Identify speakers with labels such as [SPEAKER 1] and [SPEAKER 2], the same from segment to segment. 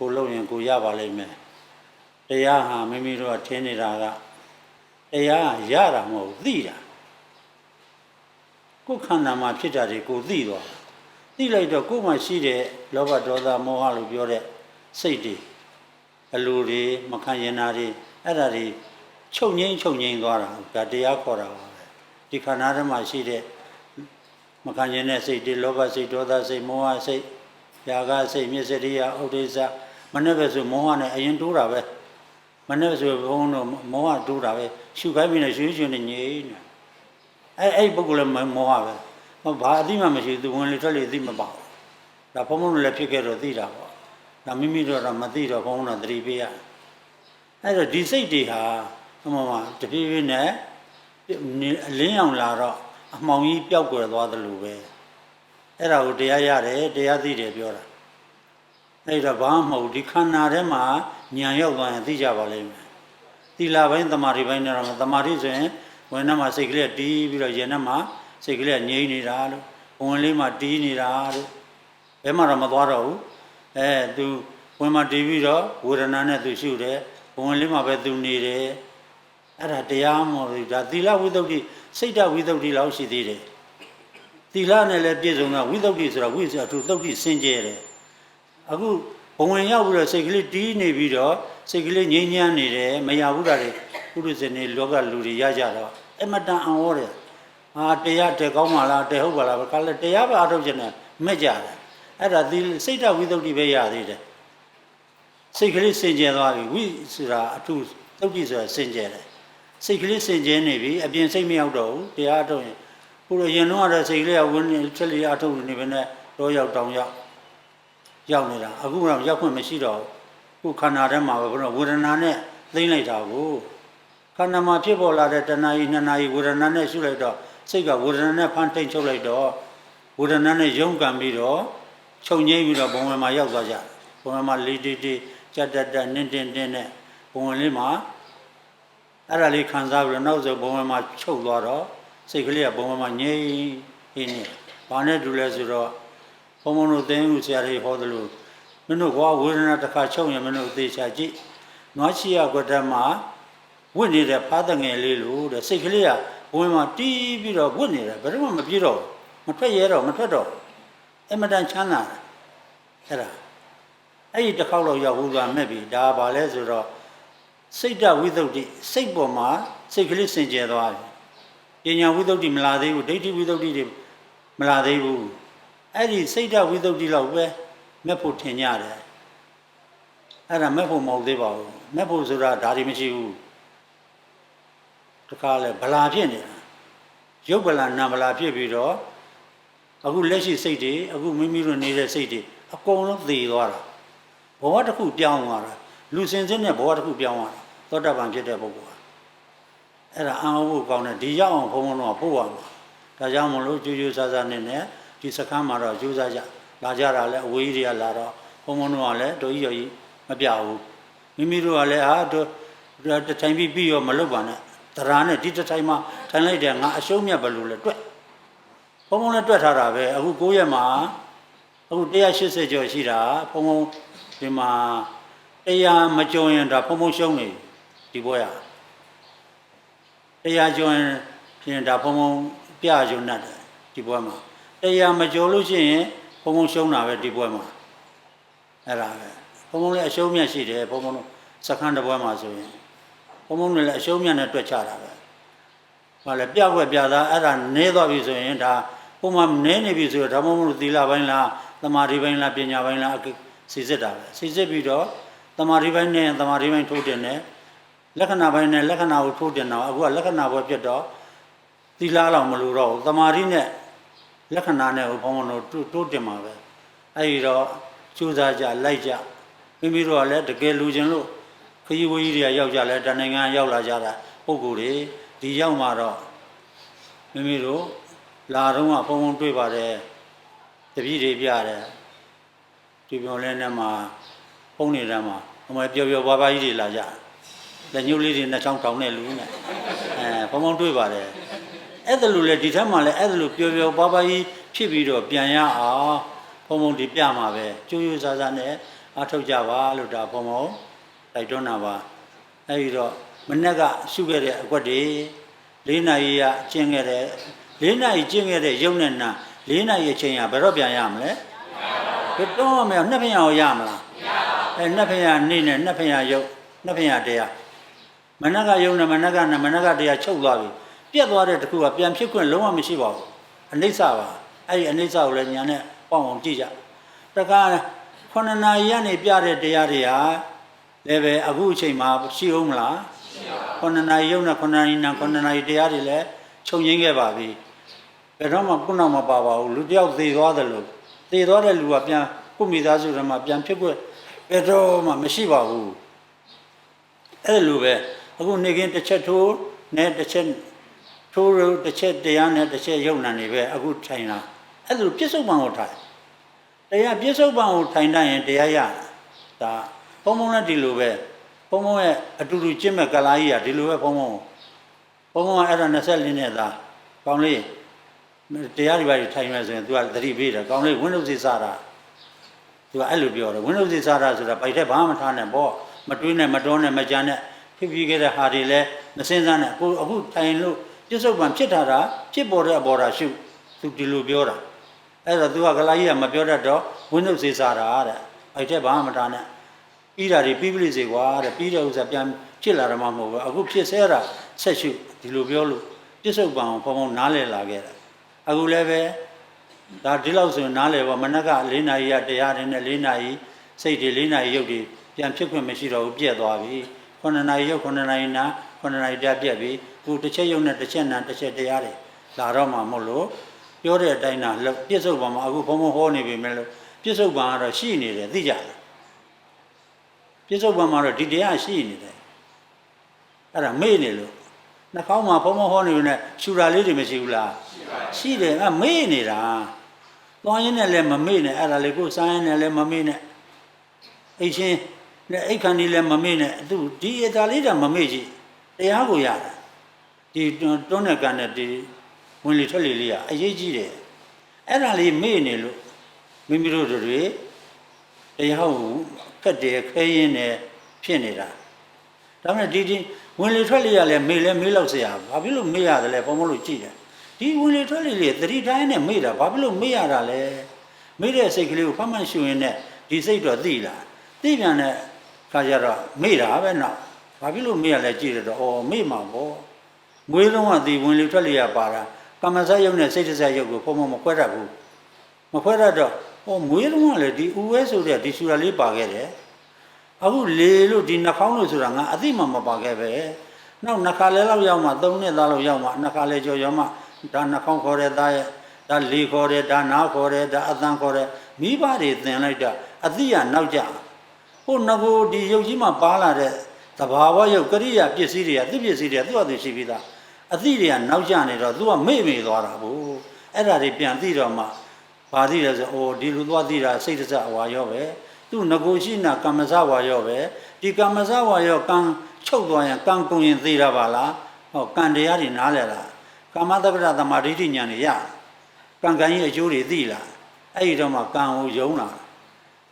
[SPEAKER 1] ကိုလုံရင်ကိုရပါလိမ့်မယ်တရားဟာမိမိတို့ကထင်းနေတာကတရားရတာမဟုတ်သိတာကိုယ်ခန္ဓာမှာဖြစ်တာတွေကိုသိသွားတာသိလိုက်တော့ကိုယ်မှာရှိတဲ့လောဘဒေါသမောဟလို့ပြောတဲ့စိတ်တွေအလိုတွေမခံရင်နာတွေအဲ့ဒါတွေချုပ်ငိမ့်ချုပ်ငိမ့်သွားတာဒါတရားခေါ်တာပါပဲဒီခန္ဓာထဲမှာရှိတဲ့မခံကျင်တဲ့စိတ်တွေလောဘစိတ်ဒေါသစိတ်မောဟစိတ်ຢာကစိတ်မျက်စိရိယဥဒိစ္စ မနေ့ပဲဆိုမောဟနဲ့အရင်တိုးတာပဲမနေ့ဆိုဘုန်းတော့မောဟတိုးတာပဲရှုခိုင်းပြီးနေရွှေရွှေနဲ့ငြိနေအဲအဲ့ပုဂ္ဂိုလ်လည်းမောဟပဲဟောဘာအတိမှမရှိသူဝင်လေထွက်လေအတိမပေါ့ဒါဘုံဘုံလည်းဖြစ်ခဲ့တော့သိတာပေါ့ဒါမိမိတို့တော့မသိတော့ဘုံဘုံတော့သတိပေးရအဲ့တော့ဒီစိတ်တွေဟာဟိုမှာတဖြည်းဖြည်းနဲ့အလင်းအောင်လာတော့အမှောင်ကြီးပျောက်ကွယ်သွားသလိုပဲအဲ့ဒါကိုတရားရတယ်တရားသိတယ်ပြောတာ အဲ့ဒါဘာမှမဟုတ်ဒီခန္ဓာထဲမှာညံရောက်သွားရင်သိကြပါလိမ့်မယ်သီလပိုင်းတမာတိပိုင်းနဲ့တော့မတမာတိဆိုရင်ဝင်ထဲမှာစိတ်ကလေးတီးပြီးတော့ရင်ထဲမှာစိတ်ကလေးငြိမ့်နေတာလို့ဝင်လေးမှာတီးနေတာလို့ဘယ်မှတော့မသွားတော့ဘူးအဲသူဝင်မှာတီးပြီးတော့ဝေဒနာနဲ့သူရှုတယ်ဝင်လေးမှာပဲသူနေတယ်အဲ့ဒါတရားမဟုတ်ဘူးဒါသီလဝိသုဒ္ဓိစိတ်တဝိသုဒ္ဓိလောက်ရှိသေးတယ်သီလနဲ့လည်းပြည့်စုံတာဝိသုဒ္ဓိဆိုတာဝိဆိုသူသုဒ္ဓိစင်ကြယ်တယ် အခုဘဝင်ရောက်ပြီးတော့စိတ်ကလေးတီးနေပြီးတော့စိတ်ကလေးငြိမ်းချမ်းနေတယ်မရဘူးတာတွေပုရိသေနေလောကလူတွေရကြတော့အမတန်အံ့ဩတယ်ဟာတရားတဲကောင်းပါလားတဲဟုတ်ပါလားခါလဲတရားပဲအထုတ်ချင်တယ်မဲ့ကြတယ်အဲ့ဒါသီစိတ်တဝိသုဒ္ဓိပဲရသေးတယ်စိတ်ကလေးစင်ကြယ်သွားပြီဝိဆိုတာအထုသုဒ္ဓိဆိုတာစင်ကြယ်တယ်စိတ်ကလေးစင်ကြယ်နေပြီအပြင်စိတ်မရောက်တော့ဘူးတရားအထုတ်ရင်ဘုရားရင်တော့တဲ့စိတ်ကလေးကဝင်းနေချက်လေးအထုတ်နေပဲနဲ့တော့ရောက်တောင်ရောက် ရောက်နေတာအခုတော့ရောက်ခွင့်မရှိတော့ဘူးခုခန္ဓာထဲမှာပဲဘုရားဝေဒနာနဲ့သိမ့်လိုက်တာကိုခန္ဓာမှာဖြစ်ပေါ်လာတဲ့တဏှာကြီးနှစ်နာရီဝေဒနာနဲ့ရှုလိုက်တော့စိတ်ကဝေဒနာနဲ့ဖန်ထိန်ချုပ်လိုက်တော့ဝေဒနာနဲ့ယုံကံပြီးတော့ခြုံငိမ့်ပြီးတော့ဘုံဝင်မှာရောက်သွားကြတယ်ဘုံဝင်မှာလေးတေးတေးကြက်တက်တက်နင်းတင်းတင်းနဲ့ဘုံဝင်လေးမှာအဲ့ဒါလေးခံစားပြီးတော့နောက်ဆုံးဘုံဝင်မှာချုပ်သွားတော့စိတ်ကလေးကဘုံဝင်မှာငြိမ့်နေနေဘာနဲ့တူလဲဆိုတော့ ဘုံဘုံတို့သင်ယူဆရာတွေဟောသလိုမင်းတို့ကွာဝေဒနာတစ်ခါချုပ်ရင်မင်းတို့သေချာကြည့်နွားချီရကွက်တက်မှာဝင့်နေတဲ့ဖားတငယ်လေးလို့တဲ့စိတ်ကလေးကဘုံဝင်မှာတီးပြီးတော့ဝင့်နေတယ်ဘယ်တော့မှမပြေတော့ဘူးမထွက်ရဲတော့မထွက်တော့အမတန်ချမ်းသာတယ်အဲ့ဒါအဲ့ဒီတစ်ခေါက်တော့ရောက်ဘူးကမဲ့ပြီဒါပါလဲဆိုတော့စိတ်တဝိသုဒ္ဓိစိတ်ပေါ်မှာစိတ်ကလေးစင်ကြယ်သွားပြီပညာဝိသုဒ္ဓိမလာသေးဘူးဒိဋ္ဌိဝိသုဒ္ဓိတွေမလာသေးဘူး အဲ့ဒီစိတ်တဝိသုဒ္ဓိလောက်ပဲမဲ့ဖို့ထင်ကြတယ်အဲ့ဒါမဲ့ဖို့မဟုတ်သေးပါဘူးမဲ့ဖို့ဆိုတာဒါတွေမရှိဘူးတခါလဲဗလာဖြစ်နေတာရုပ်ဗလာနာဗလာဖြစ်ပြီးတော့အခုလက်ရှိစိတ်တွေအခုမိမိတို့နေတဲ့စိတ်တွေအကုန်လုံးသေသွားတာဘဝတစ်ခုပြောင်းသွားတာလူစင်စစ်နဲ့ဘဝတစ်ခုပြောင်းသွားတာသောတာပန်ဖြစ်တဲ့ပုဂ္ဂိုလ်ဟာအဲ့ဒါအံ့ဩဖို့ကောင်းတယ်ဒီရောက်အောင်ဘုံဘုံတော့ပို့ရမှာဒါကြောင့်မလို့ကြိုးကြိုးဆဆနဲ့နဲ့ ဒီစခန်းမှာတော့ကြိုးစားကြလာကြတာလဲအဝေးကြီးတွေကလာတော့ဘုံဘုံတော့လည်းတို့ကြီးရောကြီးမပြဘူးမိမိတို့ကလည်းဟာတို့တထိုင်ပြီးပြီးရောမလုပ်ပါနဲ့တရားနဲ့ဒီတထိုင်မှာထိုင်လိုက်တယ်ငါအရှုံးမြတ်ဘယ်လိုလဲတွက်ဘုံဘုံလည်းတွက်ထားတာပဲအခု9ရက်မှာအခု180ကျော်ရှိတာဘုံဘုံဒီမှာတရားမကြုံရင်ဒါဘုံဘုံရှုံးနေဒီဘွဲရတရားကြုံရင်ဖြင့်ဒါဘုံဘုံပြကြုံတတ်တယ်ဒီဘွဲမှာ တရားမကြုံလို့ရှိရင်ဘုံဘုံရှုံးတာပဲဒီဘွဲမှာအဲ့ဒါပဲဘုံဘုံလည်းအရှုံးမြတ်ရှိတယ်ဘုံဘုံတို့စခန်းတစ်ဘွဲမှာဆိုရင်ဘုံဘုံလည်းအရှုံးမြတ်နဲ့တွက်ချတာပဲဟာလေပြွက်ပြသားအဲ့ဒါနည်းသွားပြီဆိုရင်ဒါဘုံမှာနည်းနေပြီဆိုတော့ဓမ္မမို့လို့သီလပိုင်းလားသမာဓိပိုင်းလားပညာပိုင်းလားစီစစ်တာပဲစီစစ်ပြီးတော့တမာရီပိုင်းနဲ့တမာရီပိုင်းထိုးတင်တယ်လက္ခဏာပိုင်းနဲ့လက္ခဏာကိုထိုးတင်တော့အခုကလက္ခဏာဘွယ်ပြတ်တော့သီလလောက်မလို့တော့ဘူးတမာရီနဲ့ လက္ခဏာနဲ့ဘုံဘုံတို့တိုးတင်မှာပဲအဲဒီတော့ကြိုးစားကြလိုက်ကြမိမိတို့ကလည်းတကယ်လူချင်းလို့ခရီးဝေးကြီးတွေကရောက်ကြလဲတနိုင်ငံရောက်လာကြတာပုံကိုယ်တွေဒီရောက်มาတော့မိမိတို့လာတော့ကဘုံဘုံတွေ့ပါတယ်တပည့်တွေပြတယ်ဒီပြောလဲနဲ့မှာဖုန်းနေတဲ့မှာအမေပျော်ပျော်ပါပါကြီးတွေလာကြလက်ညှိုးလေးတွေနှစ်ချောင်းတောင်းတဲ့လူနဲ့အဲဘုံဘုံတွေ့ပါတယ် အဲ့ဒါလိုလေဒီထက်မှလည်းအဲ့ဒါလိုပျော်ပျော်ပါပါကြီးဖြစ်ပြီးတော့ပြန်ရအောင်ဘုံဘုံဒီပြမှာပဲကျိုးကျိုးစားစားနဲ့အားထုတ်ကြပါလို့ဒါဘုံဘုံတိုက်တွန်းတာပါအဲဒီတော့မနေ့ကရှုခဲ့တဲ့အကွက်တွေ၄နာရီကကျင့်ခဲ့တဲ့၄နာရီကျင့်ခဲ့တဲ့ရုပ်နဲ့နာ၄နာရီအချိန်ကဘယ်တော့ပြန်ရမလဲဘယ်တော့မှမရနှစ်ဖက်ရအောင်ရမလားအဲနှစ်ဖက်ရနေနဲ့နှစ်ဖက်ရရုပ်နှစ်ဖက်ရတရားမနက်ကရုပ်နဲ့မနက်ကနဲ့မနက်ကတရားချုပ်သွားပြီ ပြတ်သွားတဲ့တခုကပြန်ဖြစ်ခွင့်လုံးဝမရှိပါဘူးအနိစ္စပါအဲ့ဒီအနိစ္စကိုလည်းညာနဲ့ပေါအောင်ကြည့်ကြတခါခုနှစ်နာရီကနေပြတဲ့တရားတွေဟာလည်းပဲအခုအချိန်မှာရှိအောင်မလားခုနှစ်နာရီရုပ်နဲ့ခုနှစ်နာရီနာခုနှစ်နာရီတရားတွေလည်းချုပ်ငင်းခဲ့ပါပြီဘယ်တော့မှခုနောက်မပါပါဘူးလူတစ်ယောက်သေသွားတယ်လို့သေသွားတဲ့လူကပြန်ကိုယ့်မိသားစုထဲမှာပြန်ဖြစ်ခွင့်ဘယ်တော့မှမရှိပါဘူးအဲ့လိုပဲအခုနေကင်းတစ်ချက်ထိုးနဲ့တစ်ချက် ထိုးလို့တစ်ချက်တရားနဲ့တစ်ချက်ယုံနာနေပဲအခုထိုင်တာအဲ့လိုပြစ္ဆုတ်ပံကိုထိုင်တရားပြစ္ဆုတ်ပံကိုထိုင်တတ်ရင်တရားရတာဒါဘုံဘုံလည်းဒီလိုပဲဘုံဘုံရဲ့အတူတူကျင့်မဲ့ကလာကြီးကဒီလိုပဲဘုံဘုံဘုံဘုံကအဲ့ဒါ24နဲ့သားကောင်းလေးတရားတွေပါထိုင်မယ်ဆိုရင် तू ကသတိပေးတယ်ကောင်းလေးဝင်းလို့စီစားတာသူကအဲ့လိုပြောတယ်ဝင်းလုံးစိစားရဆိုတာပိုက်တဲ့ဘာမှမထားနဲ့ပေါ့မတွေးနဲ့မတွန်းနဲ့မကြမ်းနဲ့ဖြစ်ပြီးခဲ့တဲ့ဟာတွေလည်းမစင်းစားနဲ့အခုအခုတိုင်လို့ ပြစ္ဆုတ်ပံဖြစ်တာတာဖြစ်ပေါ်တဲ့အပေါ်တာရှုသူဒီလိုပြောတာအဲ့တော့သူကကလာကြီးကမပြောတတ်တော့ဝင်းလုံးစိစားတာတဲ့ပိုက်တဲ့ဘာမှမထားနဲ့ပြီးတာတွေပြီးပြီစေကွာတဲ့ပြီးတဲ့ဥစ္စာပြန်ဖြစ်လာတော့မှမဟုတ်ဘူးအခုဖြစ်ဆဲတာဆက်ရှုဒီလိုပြောလို့ပြစ္ဆုတ်ပံကိုဘုံဘုံနားလည်လာခဲ့တာအခုလည်းပဲဒါဒီလောက်ဆိုရင်နားလေပါမနက်က၄နာရီရတရားတွေနဲ့၄နာရီစိတ်တွေ၄နာရီရုပ်တွေပြန်ဖြစ်ခွင့်မရှိတော့ဘူးပြက်သွားပြီ9နာရီရုပ်9နာရီနာ9နာရီတရားပြက်ပြီ ခုတစ်ချက်ရုပ်နဲ့တစ်ချက်နာတစ်ချက်တရားတွေလာတော့မှမဟုတ်လို့ပြောတဲ့အတိုင်းနာလောက်ပြစ္ဆုတ်ပါမှာအခုဘုံဘုံဟောနေပြီမဲ့လို့ပြစ္ဆုတ်ပါကတော့ရှိနေတယ်သိကြတယ်ပြစ္ဆုတ်ပါမှာတော့ဒီတရားရှိနေတယ်အဲ့ဒါမေ့နေလို့နှာခေါင်းမှာဘုံဘုံဟောနေပြီနဲ့ရှူတာလေးတွေမရှိဘူးလားရှိတယ်အဲ့မေ့နေတာသွားရင်းနဲ့လည်းမမေ့နဲ့အဲ့ဒါလေကိုယ်စားရင်းနဲ့လည်းမမေ့နဲ့အိတ်ချင်းနဲ့အိတ်ခန္ဒီလည်းမမေ့နဲ့သူဒီအတာလေးတာမမေ့ကြည့်တရားကိုရတာ ဒီတွန်းတဲ့ကန်တဲ့ဒီဝင်လေထွက်လေလေးကအရေးကြီးတယ်အဲ့ဒါလေးမေ့နေလို့မိမိတို့တွေတရားကိုကတ်တယ်ခဲရင်းတယ်ဖြစ်နေတာဒါမှမဟုတ်ဒီဒီဝင်လေထွက်လေရလဲမေ့လဲမေ့လောက်စရာဘာဖြစ်လို့မေ့ရတယ်လဲဘာမလို့ကြည့်တယ်ဒီဝင်လေထွက်လေလေးသတိတိုင်းနဲ့မေ့တာဘာဖြစ်လို့မေ့ရတာလဲမေ့တဲ့စိတ်ကလေးကိုဖမ်းမှန်ရှုရင်နဲ့ဒီစိတ်တော့သိလာသိပြန်တဲ့ခါကျတော့မေ့တာပဲနော်ဘာဖြစ်လို့မေ့ရလဲကြည့်ရတော့အော်မေ့မှာပေါ့ မွေးလုံးကဒီဝင်လေထွက်လေရပါတာကမ္မဇယုတ်နဲ့စိတ်တဆက်ယုတ်ကိုဘုံဘုံမခွဲတတ်ဘူးမခွဲတတ်တော့ဟောမွေးလုံးကလည်းဒီဥဝဲဆိုတဲ့ဒီဆူရာလေးပါခဲ့တယ်အခုလေလို့ဒီနှာခေါင်းလို့ဆိုတာငါအသိမှမပါခဲ့ပဲနောက်နှာခါလဲလောက်ရောက်မှ၃နှစ်သားလောက်ရောက်မှနှာခါလဲကြော်ရောမှဒါနှာခေါင်းခေါ်တဲ့သားရဲ့ဒါလေခေါ်တဲ့ဒါနားခေါ်တဲ့ဒါအသံခေါ်တဲ့မိဘတွေသင်လိုက်တာအတိရနောက်ကြဟိုငကိုဒီရုပ်ကြီးမှာပါလာတဲ့သဘာဝရုပ်ကရိယာပစ္စည်းတွေကသူပစ္စည်းတွေကသူ့အတူရှိပြီးသား အတိတွေကနောက်ကြနေတော့သူကမေ့မေ့သွားတာဘူးအဲ့ဒါတွေပြန်သိတော့မှဘာသိလဲဆိုအိုဒီလူသွားသိတာစိတ်တစအဝါရောပဲသူငကိုရှိနာကမ္မဇဝါရောပဲဒီကမ္မဇဝါရောကံချုပ်သွားရင်ကံကုန်ရင်သိတာပါလားဟောကံတရားတွေနားလဲလားကာမတပ္ပရသမာဓိဋ္ဌိဉာဏ်တွေရကံကံကြီးအကျိုးတွေသိလာအဲ့ဒီတော့မှကံကိုယုံလာ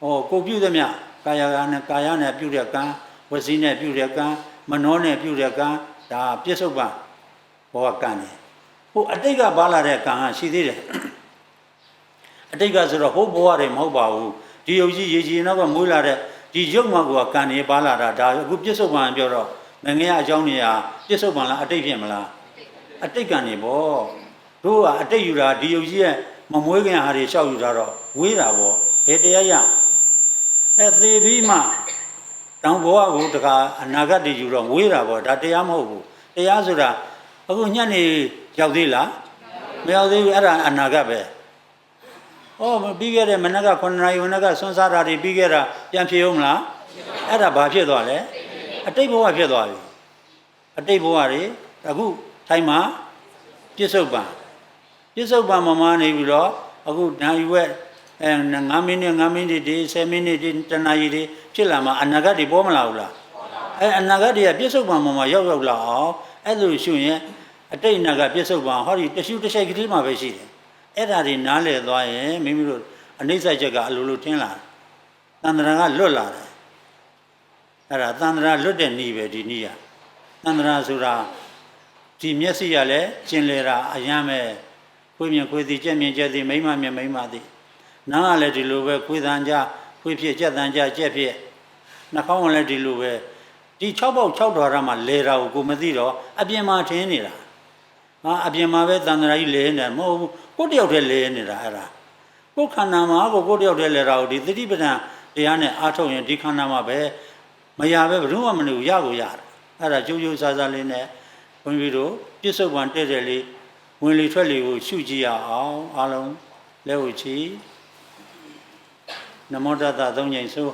[SPEAKER 1] ဟောကိုပြုသည်မြကာယကံနဲ့ကာယနဲ့ပြုတဲ့ကံဝစီနဲ့ပြုတဲ့ကံမနောနဲ့ပြုတဲ့ကံဒါပြစ္ဆုတ်ပံ ဘောကံတယ်ဟိုအတိတ်ကပါလာတဲ့ကံကရှိသေးတယ်အတိတ်ကဆိုတော့ဟိုဘဝတွေမဟုတ်ပါဘူးဒီယုတ်ကြီးရေကြီးနောက်ကမွေးလာတဲ့ဒီယုတ်မှကကံနေပါလာတာဒါအခုပြစ္ဆုတ်ပံပြောတော့ငငယ်အကြောင်းနေရာပြစ္ဆုတ်ပံလားအတိတ်ဖြစ်မလားအတိတ်ကနေပေါ့တို့ကအတိတ်ယူတာဒီယုတ်ကြီးရဲ့မမွေးခင်ဟာတွေလျှောက်ယူတာတော့ဝေးတာပေါ့ဘယ်တရားရအဲသေပြီးမှတောင်ဘဝကိုတခါအနာဂတ်တွေယူတော့ဝေးတာပေါ့ဒါတရားမဟုတ်ဘူးတရားဆိုတာ အခုညနေရောက်သေးလားမရောက်သေးဘူးအဲ့ဒါအနာဂတ်ပဲဩမပြီးခဲ့တဲ့မနက်က9နာရီမနက်ကဆွမ်းစားတာတွေပြီးခဲ့တာပြန်ဖြေဦးမလားအဲ့ဒါဘာဖြစ်သွားလဲအတိတ်ဘဝဖြစ်သွားပြီအတိတ်ဘဝတွေအခုထိုင်မှာပြစ္ဆုတ်ပံပြစ္ဆုတ်ပံမမနေပြီးတော့အခုနိုင်ဝက်အဲ9မိနစ်9မိနစ်ဒီ10မိနစ်ဒီတနာရီဒီဖြစ်လာမှအနာဂတ်တွေပေါ်မလာဘူးလားအဲအနာဂတ်တွေကပြစ္ဆုတ်ပံမမရောက်ရောက်လာအောင်အဲ့လိုရှုရင် အတိတ်အနာဂတ်ပြစ္ဆုတ်ပံဟောဒီတ िश ူတစ်ချိုက်ကလေးမှပဲရှိတယ်အဲ့ဒါတွေနားလည်သွားရင်မိမိတို့အနိစ္စချက်ကအလိုလိုထင်းလာ တန်ត្រာကလွတ်လာတယ်အဲ့ဒါတန်ត្រာလွတ်တဲ့ဤပဲဒီဤကတန်ត្រာဆိုတာဒီမျက်စိကလည်းကျင်လေတာအယမ်းပဲခွေးမြင်ခွေးသည်ကြက်မြင်ကြက်သည်မိမ့်မမြင်မိမ့်မသည်နားကလည်းဒီလိုပဲခွေးတန်ကြခွေးဖြစ်ကြက်တန်ကြကြက်ဖြစ်နှာခေါင်းကလည်းဒီလိုပဲဒီ6ပေါက်6တော်ရမှာလေတာကိုကိုမသိတော့အပြင်မှာထင်းနေတာ ဟာအပြင်မှာပဲတန်ត្រာကြီးလဲနေတယ်မဟုတ်ဘူးကိုယ်တယောက်တည်းလဲနေတာအဲ့ဒါကိုယ်ခန္ဓာမှာကိုကိုယ်တယောက်တည်းလဲတာကိုဒီသတိပဋ္ဌာန်တရားနဲ့အားထုတ်ရင်ဒီခန္ဓာမှာပဲမရပဲဘယ်သူမှမနေဘူးရကိုရတယ်အဲ့ဒါကြိုးကြိုးစားစားလေးနဲ့ဘုန်းကြီးတို့ပြစ္ဆုတ်ပံတဲ့တဲ့လေးဝင်လေထွက်လေကိုရှုကြည့်ရအောင်အားလုံးလက်ဝချီနမောတတသုံးချိန်ဆို